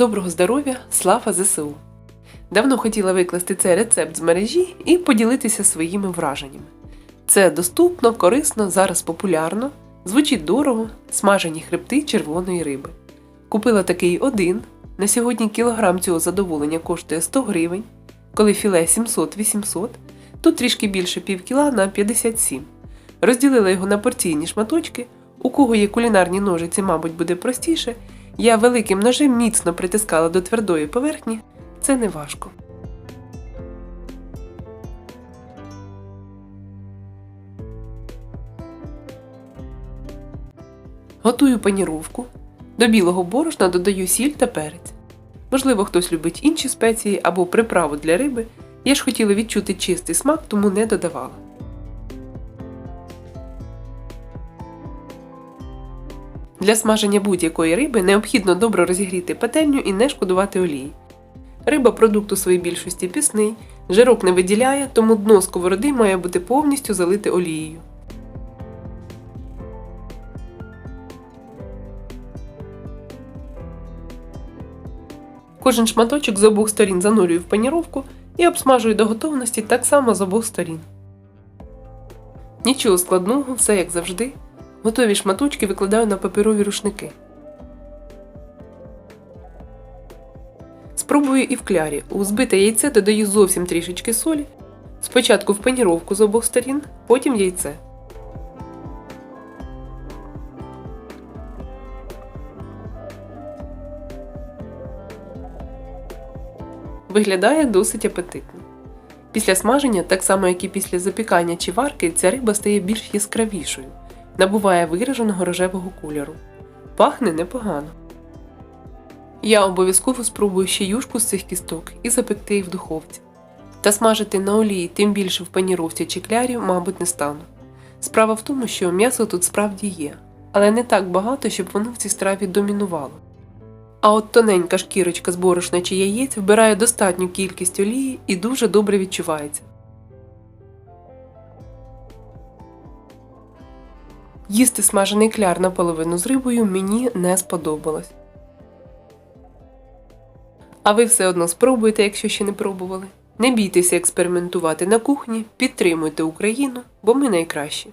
Доброго здоров'я, слава ЗСУ! Давно хотіла викласти цей рецепт з мережі і поділитися своїми враженнями. Це доступно, корисно, зараз популярно, звучить дорого, смажені хребти червоної риби. Купила такий один. На сьогодні кілограм цього задоволення коштує 100 гривень, коли філе 700-800, тут трішки більше пів кіла на 57. Розділила його на порційні шматочки. У кого є кулінарні ножиці, мабуть, буде простіше. Я великим ножем міцно притискала до твердої поверхні. Це не важко. Готую паніровку. До білого борошна додаю сіль та перець. Можливо, хтось любить інші спеції або приправу для риби. Я ж хотіла відчути чистий смак, тому не додавала. Для смаження будь-якої риби необхідно добре розігріти пательню і не шкодувати олії. Риба продукт у своїй більшості пісний, жирок не виділяє, тому дно сковороди має бути повністю залите олією. Кожен шматочок з обох сторін занурюю в паніровку і обсмажую до готовності так само з обох сторін. Нічого складного, все як завжди. Готові шматочки викладаю на паперові рушники. Спробую і в клярі. У збите яйце додаю зовсім трішечки солі. Спочатку в паніровку з обох сторін, потім яйце. Виглядає досить апетитно. Після смаження, так само як і після запікання чи варки, ця риба стає більш яскравішою, набуває вираженого рожевого кольору. Пахне непогано. Я обов'язково спробую ще юшку з цих кісток і запекти їх в духовці. Та смажити на олії, тим більше в паніровці чи клярі, мабуть, не стану. Справа в тому, що м'ясо тут справді є, але не так багато, щоб воно в цій страві домінувало. А от тоненька шкірочка з борошна чи яєць вбирає достатню кількість олії і дуже добре відчувається. Їсти смажений кляр наполовину з рибою мені не сподобалось. А ви все одно спробуйте, якщо ще не пробували. Не бійтеся експериментувати на кухні, підтримуйте Україну, бо ми найкращі.